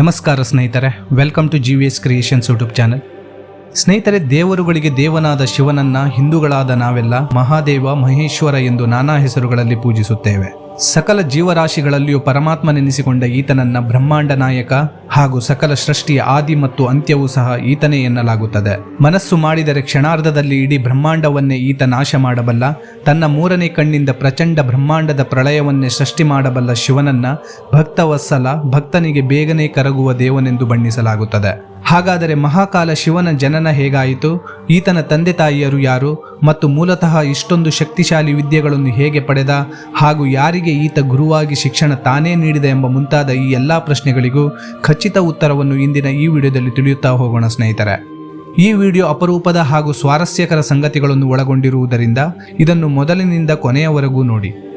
ನಮಸ್ಕಾರ ಸ್ನೇಹಿತರೆ welcome to G V S creations YouTube channel ಸ್ನೇಹಿತರೆ, ದೇವರುಗಳಿಗೆ ದೇವನಾದ ಶಿವನನ್ನ, ಹಿಂದೂಗಳಾದ ನಾವೆಲ್ಲ ಮಹಾದೇವ ಮಹೇಶ್ವರ ಎಂದು ನಾನಾ ಹೆಸರುಗಳಲ್ಲಿ ಪೂಜಿಸುತ್ತೇವೆ. ಸಕಲ ಜೀವರಾಶಿಗಳಲ್ಲಿಯೂ ಪರಮಾತ್ಮನೆನಿಸಿಕೊಂಡ ಈತನನ್ನ ಬ್ರಹ್ಮಾಂಡ ನಾಯಕ ಹಾಗೂ ಸಕಲ ಸೃಷ್ಟಿಯ ಆದಿ ಮತ್ತು ಅಂತ್ಯವೂ ಸಹ ಈತನೇ ಎನ್ನಲಾಗುತ್ತದೆ. ಮನಸ್ಸು ಮಾಡಿದರೆ ಕ್ಷಣಾರ್ಧದಲ್ಲಿ ಇಡೀ ಬ್ರಹ್ಮಾಂಡವನ್ನೇ ಈತ ನಾಶ ಮಾಡಬಲ್ಲ, ತನ್ನ ಮೂರನೇ ಕಣ್ಣಿಂದ ಪ್ರಚಂಡ ಬ್ರಹ್ಮಾಂಡದ ಪ್ರಳಯವನ್ನೇ ಸೃಷ್ಟಿ ಮಾಡಬಲ್ಲ ಶಿವನನ್ನ ಭಕ್ತವತ್ಸಲ, ಭಕ್ತನಿಗೆ ಬೇಗನೆ ಕರಗುವ ದೇವನೆಂದು ಬಣ್ಣಿಸಲಾಗುತ್ತದೆ. ಹಾಗಾದರೆ ಮಹಾಕಾಲ ಶಿವನ ಜನನ ಹೇಗಾಯಿತು? ಈತನ ತಂದೆ ತಾಯಿಯರು ಯಾರು? ಮತ್ತು ಮೂಲತಃ ಇಷ್ಟೊಂದು ಶಕ್ತಿಶಾಲಿ ವಿದ್ಯೆಗಳನ್ನು ಹೇಗೆ ಪಡೆದ? ಹಾಗೂ ಯಾರಿಗೆ ಈತ ಗುರುವಾಗಿ ಶಿಕ್ಷಣ ತಾನೇ ನೀಡಿದ ಎಂಬ ಮುಂತಾದ ಈ ಎಲ್ಲ ಪ್ರಶ್ನೆಗಳಿಗೂ ಖಚಿತ ಉತ್ತರವನ್ನು ಇಂದಿನ ಈ ವಿಡಿಯೋದಲ್ಲಿ ತಿಳಿಯುತ್ತಾ ಹೋಗೋಣ ಸ್ನೇಹಿತರೆ. ಈ ವಿಡಿಯೋ ಅಪರೂಪದ ಹಾಗೂ ಸ್ವಾರಸ್ಯಕರ ಸಂಗತಿಗಳನ್ನು ಒಳಗೊಂಡಿರುವುದರಿಂದ ಇದನ್ನು ಮೊದಲಿನಿಂದ ಕೊನೆಯವರೆಗೂ ನೋಡಿ.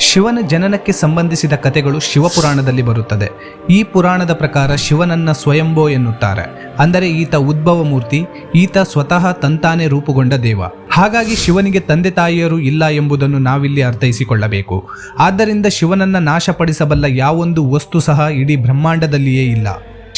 ಶಿವನ ಜನನಕ್ಕೆ ಸಂಬಂಧಿಸಿದ ಕಥೆಗಳು ಶಿವಪುರಾಣದಲ್ಲಿ ಬರುತ್ತದೆ. ಈ ಪುರಾಣದ ಪ್ರಕಾರ ಶಿವನನ್ನ ಸ್ವಯಂಭೋ ಎನ್ನುತ್ತಾರೆ. ಅಂದರೆ ಈತ ಉದ್ಭವ ಮೂರ್ತಿ ಈತ ಸ್ವತಃ ತಂತಾನೆ ರೂಪುಗೊಂಡ ದೇವ. ಹಾಗಾಗಿ ಶಿವನಿಗೆ ತಂದೆ ತಾಯಿಯರು ಇಲ್ಲ ಎಂಬುದನ್ನು ನಾವಿಲ್ಲಿ ಅರ್ಥೈಸಿಕೊಳ್ಳಬೇಕು. ಆದ್ದರಿಂದ ಶಿವನನ್ನ ನಾಶಪಡಿಸಬಲ್ಲ ಯಾವೊಂದು ವಸ್ತು ಸಹ ಇಡೀ ಬ್ರಹ್ಮಾಂಡದಲ್ಲಿಯೇ ಇಲ್ಲ.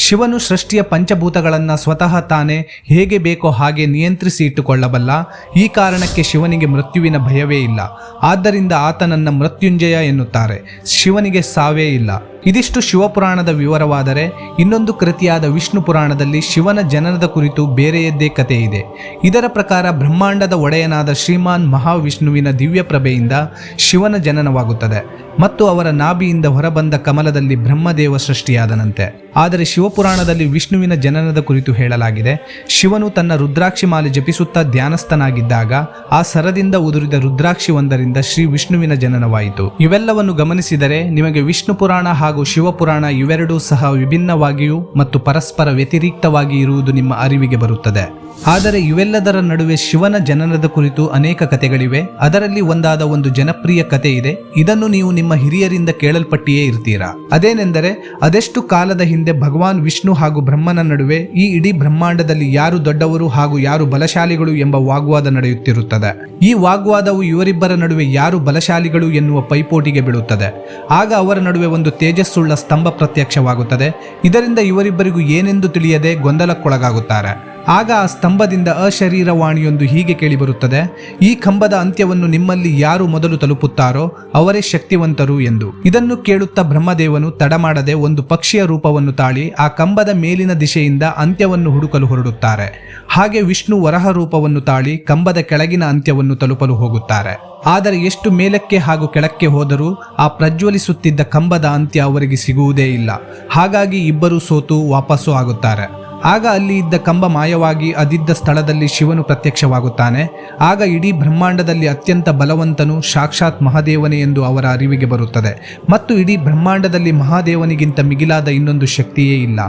ಶಿವನು ಸೃಷ್ಟಿಯ ಪಂಚಭೂತಗಳನ್ನು ಸ್ವತಃ ತಾನೇ ಹೇಗೆ ಬೇಕೋ ಹಾಗೆ ನಿಯಂತ್ರಿಸಿ ಇಟ್ಟುಕೊಳ್ಳಬಲ್ಲ. ಈ ಕಾರಣಕ್ಕೆ ಶಿವನಿಗೆ ಮೃತ್ಯುವಿನ ಭಯವೇ ಇಲ್ಲ. ಆದ್ದರಿಂದ ಆತನನ್ನು ಮೃತ್ಯುಂಜಯ ಎನ್ನುತ್ತಾರೆ. ಶಿವನಿಗೆ ಸಾವೇ ಇಲ್ಲ. ಇದಿಷ್ಟು ಶಿವಪುರಾಣದ ವಿವರವಾದರೆ ಇನ್ನೊಂದು ಕೃತಿಯಾದ ವಿಷ್ಣು ಪುರಾಣದಲ್ಲಿ ಶಿವನ ಜನನದ ಕುರಿತು ಬೇರೆಯದ್ದೇ ಕಥೆ ಇದೆ. ಇದರ ಪ್ರಕಾರ ಬ್ರಹ್ಮಾಂಡದ ಒಡೆಯನಾದ ಶ್ರೀಮಾನ್ ಮಹಾವಿಷ್ಣುವಿನ ದಿವ್ಯ ಪ್ರಭೆಯಿಂದ ಶಿವನ ಜನನವಾಗುತ್ತದೆ ಮತ್ತು ಅವರ ನಾಭಿಯಿಂದ ಹೊರಬಂದ ಕಮಲದಲ್ಲಿ ಬ್ರಹ್ಮದೇವ ಸೃಷ್ಟಿಯಾದನಂತೆ. ಆದರೆ ಶಿವಪುರಾಣದಲ್ಲಿ ವಿಷ್ಣುವಿನ ಜನನದ ಕುರಿತು ಹೇಳಲಾಗಿದೆ, ಶಿವನು ತನ್ನ ರುದ್ರಾಕ್ಷಿ ಮಾಲೆ ಜಪಿಸುತ್ತಾ ಧ್ಯಾನಸ್ಥನಾಗಿದ್ದಾಗ ಆ ಸರದಿಂದ ಉದುರಿದ ರುದ್ರಾಕ್ಷಿ ಒಂದರಿಂದ ಶ್ರೀ ವಿಷ್ಣುವಿನ ಜನನವಾಯಿತು. ಇವೆಲ್ಲವನ್ನು ಗಮನಿಸಿದರೆ ನಿಮಗೆ ವಿಷ್ಣು ಪುರಾಣ ಹಾಗೂ ಶಿವಪುರಾಣ ಇವೆರಡೂ ಸಹ ವಿಭಿನ್ನವಾಗಿಯೂ ಮತ್ತು ಪರಸ್ಪರ ವ್ಯತಿರಿಕ್ತವಾಗಿ ಇರುವುದು ನಿಮ್ಮ ಅರಿವಿಗೆ ಬರುತ್ತದೆ. ಆದರೆ ಇವೆಲ್ಲದರ ನಡುವೆ ಶಿವನ ಜನನದ ಕುರಿತು ಅನೇಕ ಕಥೆಗಳಿವೆ. ಅದರಲ್ಲಿ ಒಂದಾದ ಒಂದು ಜನಪ್ರಿಯ ಕಥೆ ಇದೆ. ಇದನ್ನು ನೀವು ನಿಮ್ಮ ಹಿರಿಯರಿಂದ ಕೇಳಲ್ಪಟ್ಟಿಯೇ ಇರ್ತೀರಾ? ಅದೇನೆಂದರೆ, ಅದೆಷ್ಟು ಕಾಲದ ಹಿಂದೆ ಭಗವಾನ್ ವಿಷ್ಣು ಹಾಗೂ ಬ್ರಹ್ಮನ ನಡುವೆ ಈ ಇಡೀ ಬ್ರಹ್ಮಾಂಡದಲ್ಲಿ ಯಾರು ದೊಡ್ಡವರು ಹಾಗೂ ಯಾರು ಬಲಶಾಲಿಗಳು ಎಂಬ ವಾಗ್ವಾದ ನಡೆಯುತ್ತಿರುತ್ತದೆ. ಈ ವಾಗ್ವಾದವು ಇವರಿಬ್ಬರ ನಡುವೆ ಯಾರು ಬಲಶಾಲಿಗಳು ಎನ್ನುವ ಪೈಪೋಟಿಗೆ ಬೀಳುತ್ತದೆ. ಆಗ ಅವರ ನಡುವೆ ಒಂದು ತೇಜಸ್ಸುಳ್ಳ ಸ್ತಂಭ ಪ್ರತ್ಯಕ್ಷವಾಗುತ್ತದೆ. ಇದರಿಂದ ಇವರಿಬ್ಬರಿಗೂ ಏನೆಂದು ತಿಳಿಯದೆ ಗೊಂದಲಕ್ಕೊಳಗಾಗುತ್ತಾರೆ. ಆಗ ಆ ಸ್ತಂಭದಿಂದ ಅಶರೀರವಾಣಿಯೊಂದು ಹೀಗೆ ಕೇಳಿಬರುತ್ತದೆ, ಈ ಕಂಬದ ಅಂತ್ಯವನ್ನು ನಿಮ್ಮಲ್ಲಿ ಯಾರು ಮೊದಲು ತಲುಪುತ್ತಾರೋ ಅವರೇ ಶಕ್ತಿವಂತರು ಎಂದು. ಇದನ್ನು ಕೇಳುತ್ತಾ ಬ್ರಹ್ಮದೇವನು ತಡಮಾಡದೆ ಒಂದು ಪಕ್ಷಿಯ ರೂಪವನ್ನು ತಾಳಿ ಆ ಕಂಬದ ಮೇಲಿನ ದಿಶೆಯಿಂದ ಅಂತ್ಯವನ್ನು ಹುಡುಕಲು ಹೊರಡುತ್ತಾರೆ. ಹಾಗೆ ವಿಷ್ಣು ವರಹ ರೂಪವನ್ನು ತಾಳಿ ಕಂಬದ ಕೆಳಗಿನ ಅಂತ್ಯವನ್ನು ತಲುಪಲು ಹೋಗುತ್ತಾರೆ. ಆದರೆ ಎಷ್ಟು ಮೇಲಕ್ಕೆ ಹಾಗೂ ಕೆಳಕ್ಕೆ ಹೋದರೂ ಆ ಪ್ರಜ್ವಲಿಸುತ್ತಿದ್ದ ಕಂಬದ ಅಂತ್ಯ ಅವರಿಗೆ ಸಿಗುವುದೇ ಇಲ್ಲ. ಹಾಗಾಗಿ ಇಬ್ಬರು ಸೋತು ವಾಪಸ್ಸು ಆಗುತ್ತಾರೆ. ಆಗ ಅಲ್ಲಿ ಇದ್ದ ಕಂಬ ಮಾಯವಾಗಿ ಅದಿದ್ದ ಸ್ಥಳದಲ್ಲಿ ಶಿವನು ಪ್ರತ್ಯಕ್ಷವಾಗುತ್ತಾನೆ. ಆಗ ಇಡೀ ಬ್ರಹ್ಮಾಂಡದಲ್ಲಿ ಅತ್ಯಂತ ಬಲವಂತನು ಸಾಕ್ಷಾತ್ ಮಹಾದೇವನೇ ಎಂದು ಅವರ ಅರಿವಿಗೆ ಬರುತ್ತದೆ. ಮತ್ತು ಇಡೀ ಬ್ರಹ್ಮಾಂಡದಲ್ಲಿ ಮಹಾದೇವನಿಗಿಂತ ಮಿಗಿಲಾದ ಇನ್ನೊಂದು ಶಕ್ತಿಯೇ ಇಲ್ಲ.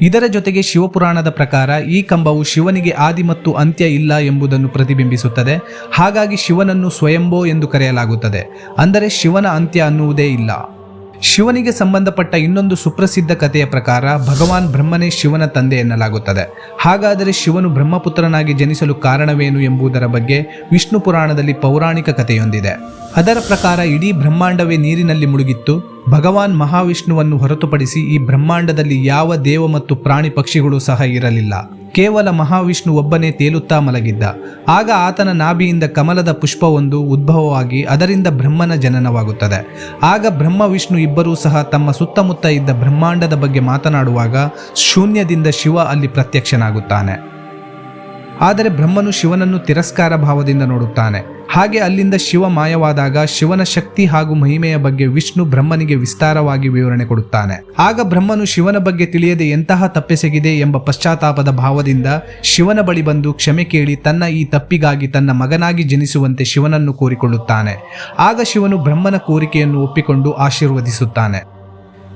ಇದರ ಜೊತೆಗೆ ಶಿವಪುರಾಣದ ಪ್ರಕಾರ ಈ ಕಂಬವು ಶಿವನಿಗೆ ಆದಿ ಮತ್ತು ಅಂತ್ಯ ಇಲ್ಲ ಎಂಬುದನ್ನು ಪ್ರತಿಬಿಂಬಿಸುತ್ತದೆ. ಹಾಗಾಗಿ ಶಿವನನ್ನು ಸ್ವಯಂಭೋ ಎಂದು ಕರೆಯಲಾಗುತ್ತದೆ. ಅಂದರೆ ಶಿವನ ಅಂತ್ಯ ಅನ್ನುವುದೇ ಇಲ್ಲ. ಶಿವನಿಗೆ ಸಂಬಂಧಪಟ್ಟ ಇನ್ನೊಂದು ಸುಪ್ರಸಿದ್ಧ ಕಥೆಯ ಪ್ರಕಾರ ಭಗವಾನ್ ಬ್ರಹ್ಮನೇ ಶಿವನ ತಂದೆ ಎನ್ನಲಾಗುತ್ತದೆ. ಹಾಗಾದರೆ ಶಿವನು ಬ್ರಹ್ಮಪುತ್ರನಾಗಿ ಜನಿಸಲು ಕಾರಣವೇನು ಎಂಬುದರ ಬಗ್ಗೆ ವಿಷ್ಣು ಪುರಾಣದಲ್ಲಿ ಪೌರಾಣಿಕ ಕಥೆಯೊಂದಿದೆ. ಅದರ ಪ್ರಕಾರ ಇಡೀ ಬ್ರಹ್ಮಾಂಡವೇ ನೀರಿನಲ್ಲಿ ಮುಳುಗಿತ್ತು. ಭಗವಾನ್ ಮಹಾವಿಷ್ಣುವನ್ನು ಹೊರತುಪಡಿಸಿ ಈ ಬ್ರಹ್ಮಾಂಡದಲ್ಲಿ ಯಾವ ದೇವ ಮತ್ತು ಪ್ರಾಣಿ ಪಕ್ಷಿಗಳು ಸಹ ಇರಲಿಲ್ಲ. ಕೇವಲ ಮಹಾವಿಷ್ಣು ಒಬ್ಬನೇ ತೇಲುತ್ತಾ ಮಲಗಿದ್ದ. ಆಗ ಆತನ ನಾಭಿಯಿಂದ ಕಮಲದ ಪುಷ್ಪವೊಂದು ಉದ್ಭವವಾಗಿ ಅದರಿಂದ ಬ್ರಹ್ಮನ ಜನನವಾಗುತ್ತದೆ. ಆಗ ಬ್ರಹ್ಮ ವಿಷ್ಣು ಇಬ್ಬರೂ ಸಹ ತಮ್ಮ ಸುತ್ತಮುತ್ತ ಇದ್ದ ಬ್ರಹ್ಮಾಂಡದ ಬಗ್ಗೆ ಮಾತನಾಡುವಾಗ ಶೂನ್ಯದಿಂದ ಶಿವ ಅಲ್ಲಿ ಪ್ರತ್ಯಕ್ಷನಾಗುತ್ತಾನೆ. ಆದರೆ ಬ್ರಹ್ಮನು ಶಿವನನ್ನು ತಿರಸ್ಕಾರ ಭಾವದಿಂದ ನೋಡುತ್ತಾನೆ. ಹಾಗೆ ಅಲ್ಲಿಂದ ಶಿವ ಮಾಯವಾದಾಗ ಶಿವನ ಶಕ್ತಿ ಹಾಗೂ ಮಹಿಮೆಯ ಬಗ್ಗೆ ವಿಷ್ಣು ಬ್ರಹ್ಮನಿಗೆ ವಿಸ್ತಾರವಾಗಿ ವಿವರಣೆ ಕೊಡುತ್ತಾನೆ. ಆಗ ಬ್ರಹ್ಮನು ಶಿವನ ಬಗ್ಗೆ ತಿಳಿಯದೆ ಎಂತಹ ತಪ್ಪೆಸಗಿದೆ ಎಂಬ ಪಶ್ಚಾತ್ತಾಪದ ಭಾವದಿಂದ ಶಿವನ ಬಳಿ ಬಂದು ಕ್ಷಮೆ ಕೇಳಿ ತನ್ನ ಈ ತಪ್ಪಿಗಾಗಿ ತನ್ನ ಮಗನಾಗಿ ಜನಿಸುವಂತೆ ಶಿವನನ್ನು ಕೋರಿಕೊಳ್ಳುತ್ತಾನೆ. ಆಗ ಶಿವನು ಬ್ರಹ್ಮನ ಕೋರಿಕೆಯನ್ನು ಒಪ್ಪಿಕೊಂಡು ಆಶೀರ್ವದಿಸುತ್ತಾನೆ.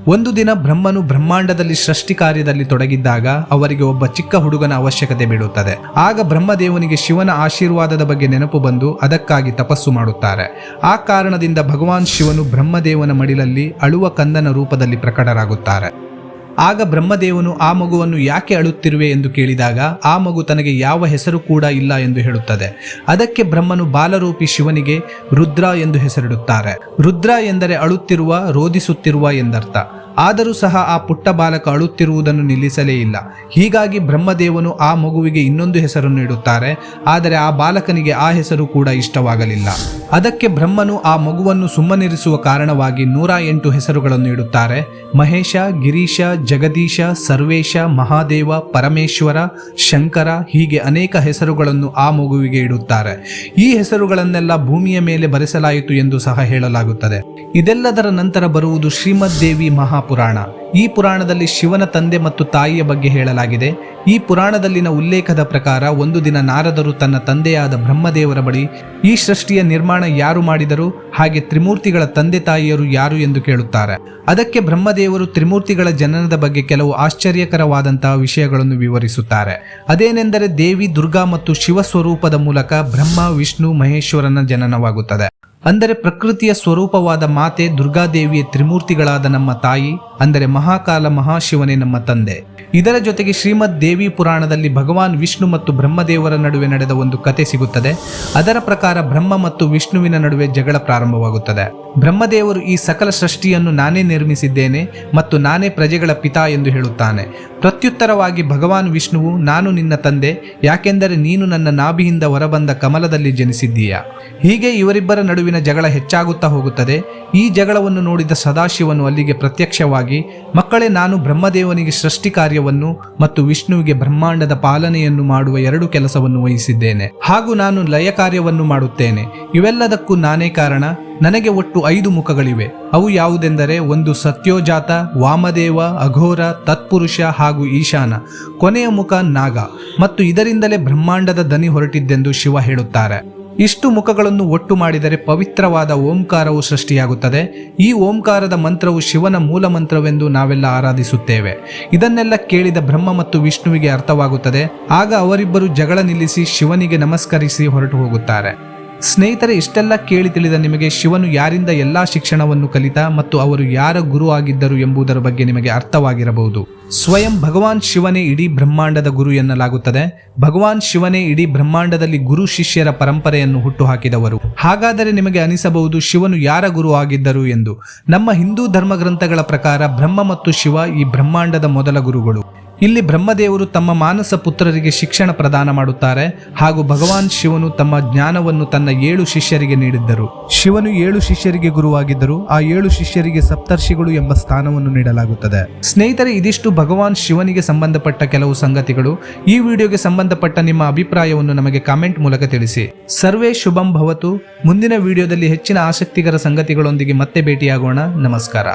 ಒಂದು ದಿನ ಬ್ರಹ್ಮನು ಬ್ರಹ್ಮಾಂಡದಲ್ಲಿ ಸೃಷ್ಟಿ ಕಾರ್ಯದಲ್ಲಿ ತೊಡಗಿದ್ದಾಗ ಅವರಿಗೆ ಒಬ್ಬ ಚಿಕ್ಕ ಹುಡುಗನ ಅವಶ್ಯಕತೆ ಬೀಳುತ್ತದೆ. ಆಗ ಬ್ರಹ್ಮದೇವನಿಗೆ ಶಿವನ ಆಶೀರ್ವಾದದ ಬಗ್ಗೆ ನೆನಪು ಬಂದು ಅದಕ್ಕಾಗಿ ತಪಸ್ಸು ಮಾಡುತ್ತಾರೆ. ಆ ಕಾರಣದಿಂದ ಭಗವಾನ್ ಶಿವನು ಬ್ರಹ್ಮದೇವನ ಮಡಿಲಲ್ಲಿ ಅಳುವ ಕಂದನ ರೂಪದಲ್ಲಿ ಪ್ರಕಟರಾಗುತ್ತಾರೆ. ಆಗ ಬ್ರಹ್ಮದೇವನು ಆ ಮಗುವನ್ನು ಯಾಕೆ ಅಳುತ್ತಿರುವೆ ಎಂದು ಕೇಳಿದಾಗ, ಆ ಮಗು ತನಗೆ ಯಾವ ಹೆಸರು ಕೂಡ ಇಲ್ಲ ಎಂದು ಹೇಳುತ್ತದೆ. ಅದಕ್ಕೆ ಬ್ರಹ್ಮನು ಬಾಲರೂಪಿ ಶಿವನಿಗೆ ರುದ್ರ ಎಂದು ಹೆಸರಿಡುತ್ತಾರೆ. ರುದ್ರ ಎಂದರೆ ಅಳುತ್ತಿರುವ, ರೋಧಿಸುತ್ತಿರುವ ಎಂದರ್ಥ. ಆದರೂ ಸಹ ಆ ಪುಟ್ಟ ಬಾಲಕ ಅಳುತ್ತಿರುವುದನ್ನು ನಿಲ್ಲಿಸಲೇ ಇಲ್ಲ. ಹೀಗಾಗಿ ಬ್ರಹ್ಮದೇವನು ಆ ಮಗುವಿಗೆ ಇನ್ನೊಂದು ಹೆಸರನ್ನು ಇಡುತ್ತಾರೆ ಆದರೆ ಆ ಬಾಲಕನಿಗೆ ಆ ಹೆಸರು ಕೂಡ ಇಷ್ಟವಾಗಲಿಲ್ಲ. ಅದಕ್ಕೆ ಬ್ರಹ್ಮನು ಆ ಮಗುವನ್ನು ಸುಮ್ಮನಿರಿಸುವ ಕಾರಣವಾಗಿ ನೂರ ಎಂಟು ಹೆಸರುಗಳನ್ನು ಇಡುತ್ತಾರೆ ಮಹೇಶ, ಗಿರೀಶ, ಜಗದೀಶ, ಸರ್ವೇಶ, ಮಹಾದೇವ, ಪರಮೇಶ್ವರ, ಶಂಕರ ಹೀಗೆ ಅನೇಕ ಹೆಸರುಗಳನ್ನು ಆ ಮಗುವಿಗೆ ಇಡುತ್ತಾರೆ. ಈ ಹೆಸರುಗಳನ್ನೆಲ್ಲ ಭೂಮಿಯ ಮೇಲೆ ಬರೆಸಲಾಯಿತು ಎಂದು ಸಹ ಹೇಳಲಾಗುತ್ತದೆ. ಇದೆಲ್ಲದರ ನಂತರ ಬರುವುದು ಶ್ರೀಮದ್ ದೇವಿ ಮಹಾಪುರಾಣ ಈ ಪುರಾಣದಲ್ಲಿ ಶಿವನ ತಂದೆ ಮತ್ತು ತಾಯಿಯ ಬಗ್ಗೆ ಹೇಳಲಾಗಿದೆ. ಈ ಪುರಾಣದಲ್ಲಿನ ಉಲ್ಲೇಖದ ಪ್ರಕಾರ ಒಂದು ದಿನ ನಾರದರು ತನ್ನ ತಂದೆಯಾದ ಬ್ರಹ್ಮದೇವರ ಬಳಿ ಈ ಸೃಷ್ಟಿಯ ನಿರ್ಮಾಣ ಯಾರು ಮಾಡಿದರು, ಹಾಗೆ ತ್ರಿಮೂರ್ತಿಗಳ ತಂದೆ ತಾಯಿಯರು ಯಾರು ಎಂದು ಕೇಳುತ್ತಾರೆ. ಅದಕ್ಕೆ ಬ್ರಹ್ಮದೇವರು ತ್ರಿಮೂರ್ತಿಗಳ ಜನನದ ಬಗ್ಗೆ ಕೆಲವು ಆಶ್ಚರ್ಯಕರವಾದಂತಹ ವಿಷಯಗಳನ್ನು ವಿವರಿಸುತ್ತಾರೆ. ಅದೇನೆಂದರೆ ದೇವಿ, ದುರ್ಗಾ ಮತ್ತು ಶಿವ ಸ್ವರೂಪದ ಮೂಲಕ ಬ್ರಹ್ಮ, ವಿಷ್ಣು, ಮಹೇಶ್ವರನ ಜನನವಾಗುತ್ತದೆ. ಅಂದರೆ ಪ್ರಕೃತಿಯ ಸ್ವರೂಪವಾದ ಮಾತೆ ದುರ್ಗಾದೇವಿಯ ತ್ರಿಮೂರ್ತಿಗಳಾದ ನಮ್ಮ ತಾಯಿ, ಅಂದರೆ ಮಹಾಕಾಲ ಮಹಾಶಿವನೇ ನಮ್ಮ ತಂದೆ. ಇದರ ಜೊತೆಗೆ ಶ್ರೀಮದ್ ದೇವಿ ಪುರಾಣದಲ್ಲಿ ಭಗವಾನ್ ವಿಷ್ಣು ಮತ್ತು ಬ್ರಹ್ಮದೇವರ ನಡುವೆ ನಡೆದ ಒಂದು ಕತೆ ಸಿಗುತ್ತದೆ. ಅದರ ಪ್ರಕಾರ ಬ್ರಹ್ಮ ಮತ್ತು ವಿಷ್ಣುವಿನ ನಡುವೆ ಜಗಳ ಪ್ರಾರಂಭವಾಗುತ್ತದೆ. ಬ್ರಹ್ಮದೇವರು ಈ ಸಕಲ ಸೃಷ್ಟಿಯನ್ನು ನಾನೇ ನಿರ್ಮಿಸಿದ್ದೇನೆ ಮತ್ತು ನಾನೇ ಪ್ರಜೆಗಳ ಪಿತಾ ಎಂದು ಹೇಳುತ್ತಾನೆ. ಪ್ರತ್ಯುತ್ತರವಾಗಿ ಭಗವಾನ್ ವಿಷ್ಣುವು, ನಾನು ನಿನ್ನ ತಂದೆ, ಯಾಕೆಂದರೆ ನೀನು ನನ್ನ ನಾಭಿಯಿಂದ ಹೊರಬಂದ ಕಮಲದಲ್ಲಿ ಜನಿಸಿದ್ದೀಯಾ? ಹೀಗೆ ಇವರಿಬ್ಬರ ನಡುವಿನ ಜಗಳ ಹೆಚ್ಚಾಗುತ್ತಾ ಹೋಗುತ್ತದೆ. ಈ ಜಗಳವನ್ನು ನೋಡಿದ ಸದಾಶಿವನು ಅಲ್ಲಿಗೆ ಪ್ರತ್ಯಕ್ಷವಾಗಿ, ಮಕ್ಕಳೇ, ನಾನು ಬ್ರಹ್ಮದೇವನಿಗೆ ಸೃಷ್ಟಿ ಕಾರ್ಯವನ್ನು ಮತ್ತು ವಿಷ್ಣುವಿಗೆ ಬ್ರಹ್ಮಾಂಡದ ಪಾಲನೆಯನ್ನು ಮಾಡುವ ಎರಡು ಕೆಲಸವನ್ನು ವಹಿಸಿದ್ದೇನೆ. ಹಾಗೂ ನಾನು ಲಯ ಕಾರ್ಯವನ್ನು ಮಾಡುತ್ತೇನೆ. ಇವೆಲ್ಲದಕ್ಕೂ ನಾನೇ ಕಾರಣ. ನನಗೆ ಒಟ್ಟು ಐದು ಮುಖಗಳಿವೆ. ಅವು ಯಾವುದೆಂದರೆ ಒಂದು ಸತ್ಯೋಜಾತ, ವಾಮದೇವ, ಅಘೋರ, ತತ್ಪುರುಷ ಹಾಗೂ ಈಶಾನ. ಕೊನೆಯ ಮುಖ ನಾಗ ಮತ್ತು ಇದರಿಂದಲೇ ಬ್ರಹ್ಮಾಂಡದ ದನಿ ಹೊರಟಿದ್ದೆಂದು ಶಿವ ಹೇಳುತ್ತಾರೆ. ಇಷ್ಟು ಮುಖಗಳನ್ನು ಒಟ್ಟು ಮಾಡಿದರೆ ಪವಿತ್ರವಾದ ಓಂಕಾರವು ಸೃಷ್ಟಿಯಾಗುತ್ತದೆ. ಈ ಓಂಕಾರದ ಮಂತ್ರವು ಶಿವನ ಮೂಲ ಮಂತ್ರವೆಂದು ನಾವೆಲ್ಲ ಆರಾಧಿಸುತ್ತೇವೆ. ಇದನ್ನೆಲ್ಲ ಕೇಳಿದ ಬ್ರಹ್ಮ ಮತ್ತು ವಿಷ್ಣುವಿಗೆ ಅರ್ಥವಾಗುತ್ತದೆ. ಆಗ ಅವರಿಬ್ಬರು ಜಗಳ ನಿಲ್ಲಿಸಿ ಶಿವನಿಗೆ ನಮಸ್ಕರಿಸಿ ಹೊರಟು ಹೋಗುತ್ತಾರೆ. ಸ್ನೇಹಿತರೆ, ಇಷ್ಟೆಲ್ಲ ಕೇಳಿ ತಿಳಿದ ನಿಮಗೆ ಶಿವನು ಯಾರಿಂದ ಎಲ್ಲ ಶಿಕ್ಷಣವನ್ನು ಕಲಿತ ಮತ್ತು ಅವರು ಯಾರ ಗುರು ಆಗಿದ್ದರು ಎಂಬುದರ ಬಗ್ಗೆ ನಿಮಗೆ ಅರ್ಥವಾಗಿರಬಹುದು. ಸ್ವಯಂ ಭಗವಾನ್ ಶಿವನೇ ಇಡೀ ಬ್ರಹ್ಮಾಂಡದ ಗುರು ಎನ್ನಲಾಗುತ್ತದೆ. ಭಗವಾನ್ ಶಿವನೇ ಇಡೀ ಬ್ರಹ್ಮಾಂಡದಲ್ಲಿ ಗುರು ಶಿಷ್ಯರ ಪರಂಪರೆಯನ್ನು ಹುಟ್ಟುಹಾಕಿದವರು. ಹಾಗಾದರೆ ನಿಮಗೆ ಅನಿಸಬಹುದು ಶಿವನು ಯಾರ ಗುರು ಆಗಿದ್ದರು ಎಂದು. ನಮ್ಮ ಹಿಂದೂ ಧರ್ಮ ಗ್ರಂಥಗಳ ಪ್ರಕಾರ ಬ್ರಹ್ಮ ಮತ್ತು ಶಿವ ಈ ಬ್ರಹ್ಮಾಂಡದ ಮೊದಲ ಗುರುಗಳು. ಇಲ್ಲಿ ಬ್ರಹ್ಮದೇವರು ತಮ್ಮ ಮಾನಸ ಪುತ್ರರಿಗೆ ಶಿಕ್ಷಣ ಪ್ರದಾನ ಮಾಡುತ್ತಾರೆ ಹಾಗೂ ಭಗವಾನ್ ಶಿವನು ತಮ್ಮ ಜ್ಞಾನವನ್ನು ತನ್ನ ಏಳು ಶಿಷ್ಯರಿಗೆ ನೀಡಿದ್ದರು. ಶಿವನು ಏಳು ಶಿಷ್ಯರಿಗೆ ಗುರುವಾಗಿದ್ದರು ಆ ಏಳು ಶಿಷ್ಯರಿಗೆ ಸಪ್ತರ್ಷಿಗಳು ಎಂಬ ಸ್ಥಾನವನ್ನು ನೀಡಲಾಗುತ್ತದೆ. ಸ್ನೇಹಿತರೆ, ಇದಿಷ್ಟು ಭಗವಾನ್ ಶಿವನಿಗೆ ಸಂಬಂಧಪಟ್ಟ ಕೆಲವು ಸಂಗತಿಗಳು. ಈ ವಿಡಿಯೋಗೆ ಸಂಬಂಧಪಟ್ಟ ನಿಮ್ಮ ಅಭಿಪ್ರಾಯವನ್ನು ನಮಗೆ ಕಾಮೆಂಟ್ ಮೂಲಕ ತಿಳಿಸಿ. ಸರ್ವೇ ಶುಭಂ ಭವತು. ಮುಂದಿನ ವಿಡಿಯೋದಲ್ಲಿ ಹೆಚ್ಚಿನ ಆಸಕ್ತಿಕರ ಸಂಗತಿಗಳೊಂದಿಗೆ ಮತ್ತೆ ಭೇಟಿಯಾಗೋಣ. ನಮಸ್ಕಾರ.